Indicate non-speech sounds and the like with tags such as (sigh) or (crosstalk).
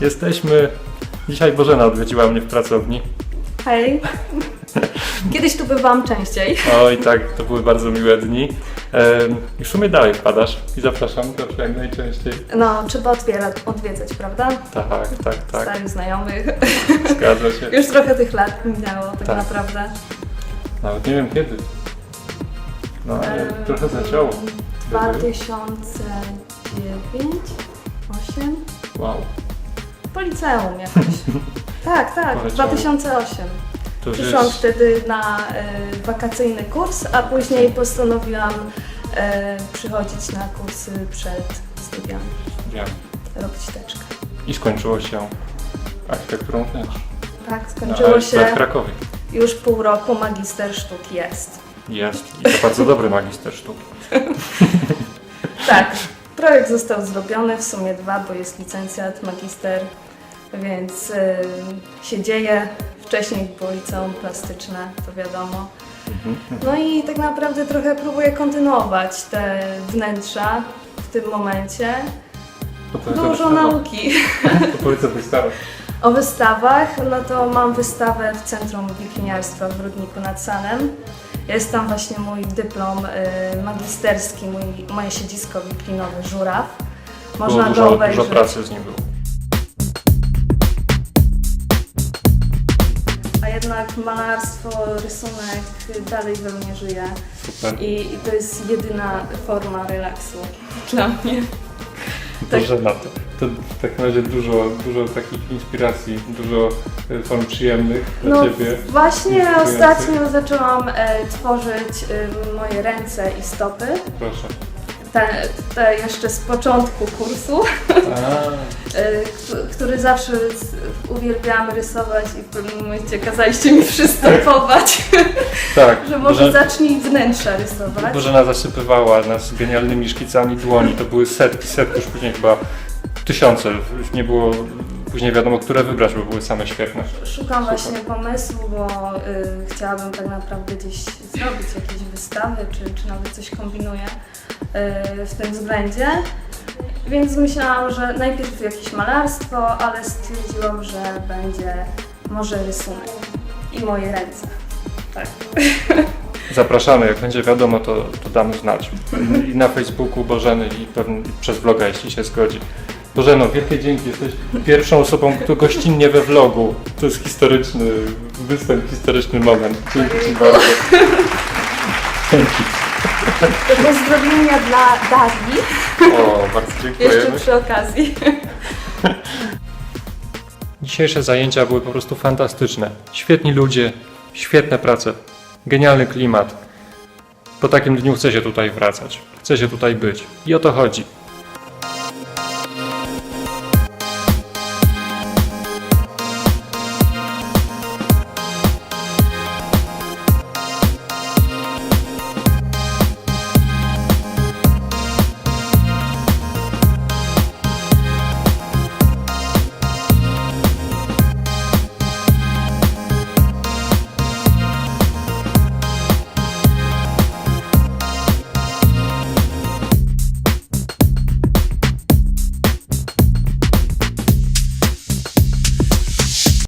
Jesteśmy. Dzisiaj Bożena odwiedziła mnie w pracowni. Hej. Kiedyś tu bywałam częściej. Oj, tak, to były bardzo miłe dni. I w sumie dalej wpadasz i zapraszam zawsze jak najczęściej. No, trzeba odwiedzać, odwiedzać prawda? Tak, tak, tak, Starych znajomych. zgadza się. Już trochę tych lat minęło tak, Tak. naprawdę. Nawet nie wiem kiedy. No, ale Em, trochę zaciąło. 2009? 8? Wow. Po liceum jakoś. (laughs) tak, tak, Poleciało. 2008. To już Przyszłam jest... wtedy na e, wakacyjny kurs, a później postanowiłam e, przychodzić na kursy przed studiami, Wiem. robić teczkę. I skończyło się architekturą wnętrz. Tak, skończyło się w Krakowie. już pół roku, magister sztuk jest. Jest. I to bardzo dobry magister sztuki. (laughs) Tak, projekt został zrobiony, w sumie dwa, bo jest licencjat, magister, więc y, się dzieje. Wcześniej było liceum plastyczne, to wiadomo. No i tak naprawdę trochę próbuję kontynuować te wnętrza w tym momencie. Dużo nauki. O wystawach. O wystawach, no to mam wystawę w Centrum Wikiniarstwa w Rudniku nad Sanem. Jest tam właśnie mój dyplom y, magisterski, mój, moje siedzisko wiklinowe Żuraw. Można Było go dużo, obejrzeć. dużo pracy z nim było. A jednak malarstwo, rysunek dalej we mnie żyje. Super. I, I to jest jedyna forma relaksu dla mnie. Tak. Dobrze na to. To w takim razie dużo, dużo takich inspiracji, dużo e, form przyjemnych dla No Ciebie. właśnie ostatnio zaczęłam e, tworzyć e, moje ręce i stopy. Proszę. Te, te jeszcze z początku kursu, e, (laughs) k- który zawsze uwielbiałam rysować i w pewnym momencie kazaliście mi przystopować, (laughs) tak. (laughs) że może Boże- zacznij wnętrza rysować. Bożena zasypywała nas genialnymi szkicami dłoni. To były setki, setki, już później chyba tysiące. Już nie było później wiadomo, które wybrać, bo były same świetne. Szukam Super. właśnie pomysłu, bo y, chciałabym tak naprawdę gdzieś zrobić jakieś wystawy, czy, czy nawet coś kombinuję y, w tym względzie. Więc myślałam, że najpierw jakieś malarstwo, ale stwierdziłam, że będzie może rysunek i moje ręce. Tak. (laughs) Zapraszamy, jak będzie wiadomo, to, to damy znać. I na Facebooku Bożeny i pewnie przez bloga, jeśli się zgodzi. Bożeno, wielkie dzięki. Jesteś pierwszą osobą, kto gościnnie we vlogu. To jest historyczny występ, historyczny moment. Dzięki Ci bardzo. Dzięki. To pozdrowienia dla Darii, O, bardzo jeszcze dziękujemy. przy okazji. Dzisiejsze zajęcia były po prostu fantastyczne. Świetni ludzie, świetne prace, genialny klimat. Po takim dniu chce się tutaj wracać, chce się tutaj być. I o to chodzi.